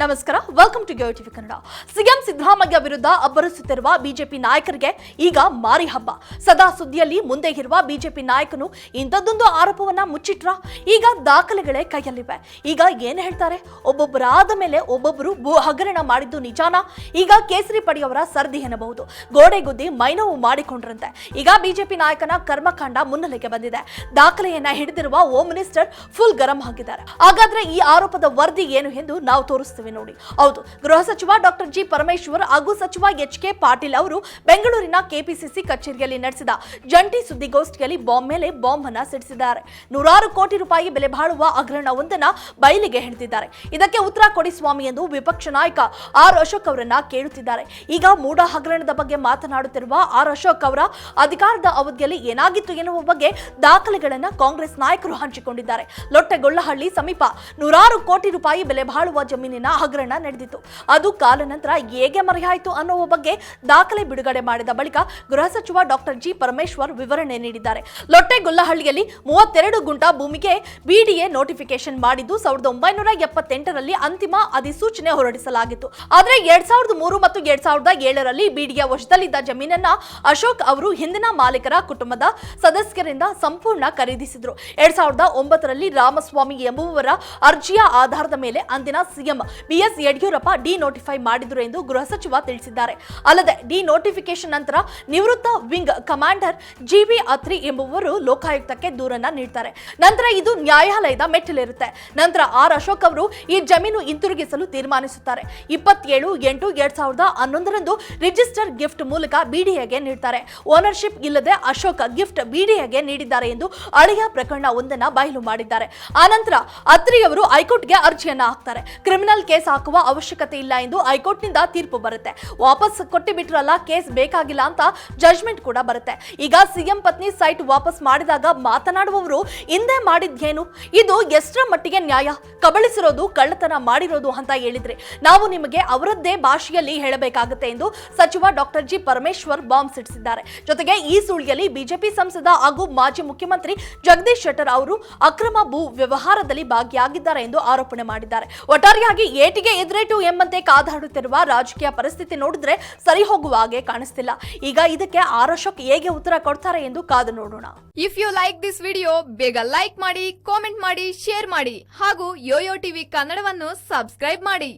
ನಮಸ್ಕಾರ welcome to TV Kannada CM Siddaramaiah ವಿರುದ್ಧ ಅಬ್ಬರಿಸುತ್ತಿರುವ ಬಿಜೆಪಿ ನಾಯಕರಿಗೆ ಈಗ ಮಾರಿ ಹಬ್ಬ. ಸದಾ ಸುದ್ದಿಯಲ್ಲಿ ಮುಂದೆ ಇರುವ ಬಿಜೆಪಿ ನಾಯಕನು ಇಂಥದ್ದೊಂದು ಆರೋಪವನ್ನ ಮುಚ್ಚಿಟ್ರ? ಈಗ ದಾಖಲೆಗಳೇ ಕೈಯಲ್ಲಿವೆ. ಈಗ ಏನ್ ಹೇಳ್ತಾರೆ? ಒಬ್ಬೊಬ್ಬರಾದ ಮೇಲೆ ಒಬ್ಬೊಬ್ಬರು ಭೂ ಹಗರಣ ಮಾಡಿದ್ದು ನಿಜಾನ? ಈಗ ಕೇಸರಿ ಪಡೆಯವರ ಸರ್ದಿ ಎನ್ನಬಹುದು. ಗೋಡೆ ಗುದ್ದಿ ಮೈನವು ಮಾಡಿಕೊಂಡ್ರಂತೆ. ಈಗ ಬಿಜೆಪಿ ನಾಯಕನ ಕರ್ಮಕಾಂಡ ಮುನ್ನೆಲೆಗೆ ಬಂದಿದೆ. ದಾಖಲೆಯನ್ನ ಹಿಡಿದಿರುವ ಹೋಮ್ ಮಿನಿಸ್ಟರ್ ಫುಲ್ ಗರಂ ಆಗಿದ್ದಾರೆ. ಹಾಗಾದ್ರೆ ಈ ಆರೋಪದ ವರದಿ ಏನು ಎಂದು ನಾವು ತೋರಿಸ್ತೇವೆ ನೋಡಿ. ಹೌದು, ಗೃಹ ಸಚಿವ ಡಾಕ್ಟರ್ ಜಿ ಪರಮೇಶ್ವರ್ ಹಾಗೂ ಸಚಿವ ಎಚ್ ಕೆ ಪಾಟೀಲ್ ಅವರು ಬೆಂಗಳೂರಿನ ಕೆಪಿಸಿಸಿ ಕಚೇರಿಯಲ್ಲಿ ನಡೆಸಿದ ಜಂಟಿ ಸುದ್ದಿಗೋಷ್ಠಿಯಲ್ಲಿ ಬಾಂಬ್ ಮೇಲೆ ಬಾಂಬ್ ಅನ್ನ ಸಿಡಿಸಿದ್ದಾರೆ. ನೂರಾರು ಕೋಟಿ ರೂಪಾಯಿ ಬೆಲೆ ಬಾಳುವ ಹಗರಣವೊಂದನ್ನ ಬಯಲಿಗೆ ಹೆಣೆದಿದ್ದಾರೆ ಇದಕ್ಕೆ ಉತ್ತರ ಕೊಡಿ ಸ್ವಾಮಿ ಎಂದು ವಿಪಕ್ಷ ನಾಯಕ ಆರ್ ಅಶೋಕ್ ಅವರನ್ನ ಕೇಳುತ್ತಿದ್ದಾರೆ. ಈಗ ಮೂಡ ಹಗರಣದ ಬಗ್ಗೆ ಮಾತನಾಡುತ್ತಿರುವ ಆರ್ ಅಶೋಕ್ ಅವರ ಅಧಿಕಾರದ ಅವಧಿಯಲ್ಲಿ ಏನಾಗಿತ್ತು ಎನ್ನುವ ಬಗ್ಗೆ ದಾಖಲೆಗಳನ್ನ ಕಾಂಗ್ರೆಸ್ ನಾಯಕರು ಹಂಚಿಕೊಂಡಿದ್ದಾರೆ. ಲೊಟ್ಟೆಗೊಳ್ಳಹಳ್ಳಿ ಸಮೀಪ ನೂರಾರು ಕೋಟಿ ರೂಪಾಯಿ ಬೆಲೆ ಬಾಳುವ ಜಮೀನಿನ ಹಗರಣ ನಡೆದಿತ್ತು. ಅದು ಕಾಲನಂತರ ಹೇಗೆ ಮರೆಯಾಯಿತು ಅನ್ನುವ ಬಗ್ಗೆ ದಾಖಲೆ ಬಿಡುಗಡೆ ಮಾಡಿದ ಬಳಿಕ ಗೃಹ ಸಚಿವ ಡಾಕ್ಟರ್ ಜಿ ಪರಮೇಶ್ವರ್ ವಿವರಣೆ ನೀಡಿದ್ದಾರೆ. ಲೊಟ್ಟೆಗೊಲ್ಲಹಳ್ಳಿಯಲ್ಲಿ ಮೂವತ್ತೆರಡು ಗುಂಟ ಭೂಮಿಗೆ ಬಿಡಿಎ ನೋಟಿಫಿಕೇಶನ್ ಮಾಡಿದ್ದು ಸಾವಿರದ ಒಂಬೈನೂರ ಎಪ್ಪತ್ತೆಂಟರಲ್ಲಿ ಅಂತಿಮ ಅಧಿಸೂಚನೆ ಹೊರಡಿಸಲಾಗಿತ್ತು. ಆದರೆ ಎರಡ್ ಸಾವಿರದ ಮೂರು ಮತ್ತು ಎರಡ್ ಸಾವಿರದ ಏಳರಲ್ಲಿ ಬಿಡಿಎ ವಶದಲ್ಲಿದ್ದ ಜಮೀನನ್ನ ಅಶೋಕ್ ಅವರು ಹಿಂದಿನ ಮಾಲೀಕರ ಕುಟುಂಬದ ಸದಸ್ಯರಿಂದ ಸಂಪೂರ್ಣ ಖರೀದಿಸಿದ್ರು. ಎರಡ್ ಸಾವಿರದ ಒಂಬತ್ತರಲ್ಲಿ ರಾಮಸ್ವಾಮಿ ಎಂಬುವವರ ಅರ್ಜಿಯ ಆಧಾರದ ಮೇಲೆ ಅಂದಿನ CM BS Yediyurappa denotify ಮಾಡಿದ್ರು ಎಂದು ಗೃಹ ಸಚಿವ ತಿಳಿಸಿದ್ದಾರೆ. ಅಲ್ಲದೆ ಡಿ ನೋಟಿಫಿಕೇಶನ್ ನಂತರ ನಿವೃತ್ತ ವಿಂಗ್ ಕಮಾಂಡರ್ ಜಿವಿ ಅತ್ರಿ ಎಂಬುವರು ಲೋಕಾಯುಕ್ತಕ್ಕೆ ದೂರನ್ನ ನೀಡ್ತಾರೆ. ನಂತರ ಇದು ನ್ಯಾಯಾಲಯದ ಮೆಟ್ಟಿಲಿರುತ್ತೆ. ನಂತರ ಆರ್ ಅಶೋಕ್ ಅವರು ಈ ಜಮೀನು ಹಿಂತಿರುಗಿಸಲು ತೀರ್ಮಾನಿಸುತ್ತಾರೆ. ಇಪ್ಪತ್ತೇಳು ಎಂಟು ಎರಡ್ ಸಾವಿರದ ಹನ್ನೊಂದರಂದು ರಿಜಿಸ್ಟರ್ ಗಿಫ್ಟ್ ಮೂಲಕ ಬಿಡಿಎಗೆ ನೀಡ್ತಾರೆ. ಓನರ್ಶಿಪ್ ಇಲ್ಲದೆ ಅಶೋಕ್ ಗಿಫ್ಟ್ ಬಿಡಿಎಗೆ ನೀಡಿದ್ದಾರೆ ಎಂದು ಅಳಿಯ ಪ್ರಕರಣ ಒಂದನ್ನ ಬಯಲು ಮಾಡಿದ್ದಾರೆ. ಆನಂತರ ಅತ್ರಿಯವರು ಹೈಕೋರ್ಟ್ಗೆ ಅರ್ಜಿಯನ್ನ ಹಾಕ್ತಾರೆ. ಕ್ರಿಮಿನಲ್ ಕೇಸ್ ಹಾಕುವ ಅವಶ್ಯಕತೆ ಇಲ್ಲ ಎಂದು ಹೈಕೋರ್ಟ್ನಿಂದ ತೀರ್ಪು ಬರುತ್ತೆ. ವಾಪಸ್ ಕೊಟ್ಟಿಬಿಟ್ರಲ್ಲ ಕೇಸ್ ಬೇಕಾಗಿಲ್ಲ ಅಂತ ಜಜ್ಮೆಂಟ್ ಕೂಡ ಬರುತ್ತೆ. ಈಗ ಸಿಎಂ ಪತ್ನಿ ಸೈಟ್ ವಾಪಸ್ ಮಾಡಿದಾಗ ಮಾತನಾಡುವವರು, ಹಿಂದೆ ಮಾಡಿದ್ಯೇನು ಇದು ಎಷ್ಟರ ಮಟ್ಟಿಗೆ ನ್ಯಾಯ? ಕಬಳಿಸಿರೋದು, ಕಳ್ಳತನ ಮಾಡಿರೋದು ಅಂತ ಹೇಳಿದ್ರೆ ನಾವು ನಿಮಗೆ ಅವರದ್ದೇ ಭಾಷೆಯಲ್ಲಿ ಹೇಳಬೇಕಾಗುತ್ತೆ ಎಂದು ಸಚಿವ ಡಾಕ್ಟರ್ ಜಿ ಪರಮೇಶ್ವರ್ ಬಾಂಬ್ ಸಿಡಿಸಿದ್ದಾರೆ. ಜೊತೆಗೆ ಈ ಸುಳಿಯಲ್ಲಿ ಬಿಜೆಪಿ ಸಂಸದ ಹಾಗೂ ಮಾಜಿ ಮುಖ್ಯಮಂತ್ರಿ ಜಗದೀಶ್ ಶೆಟ್ಟರ್ ಅವರು ಅಕ್ರಮ ಭೂ ವ್ಯವಹಾರದಲ್ಲಿ ಭಾಗಿಯಾಗಿದ್ದಾರೆ ಎಂದು ಆರೋಪಣೆ ಮಾಡಿದ್ದಾರೆ. ಒಟ್ಟಾರೆಯಾಗಿ ಏಟಿಗೆ ಎದುರೇಟು ಎಂಬಂತೆ ಕಾದಾಡುತ್ತಿರುವ ರಾಜಕೀಯ ಪರಿಸ್ಥಿತಿ ನೋಡಿದ್ರೆ ಸರಿ ಹೋಗುವ ಹಾಗೆ ಕಾಣಿಸ್ತಿಲ್ಲ. ಈಗ ಇದಕ್ಕೆ ಆರ್ ಅಶೋಕ್ ಹೇಗೆ ಉತ್ತರ ಕೊಡ್ತಾರೆ ಎಂದು ಕಾದು ನೋಡೋಣ. If you like this video ಬೇಗ ಲೈಕ್ ಮಾಡಿ ಕಾಮೆಂಟ್ ಮಾಡಿ ಶೇರ್ ಮಾಡಿ ಹಾಗೂ ಯೋಯೋ ಟಿವಿ ಕನ್ನಡವನ್ನು ಸಬ್ಸ್ಕ್ರೈಬ್ ಮಾಡಿ.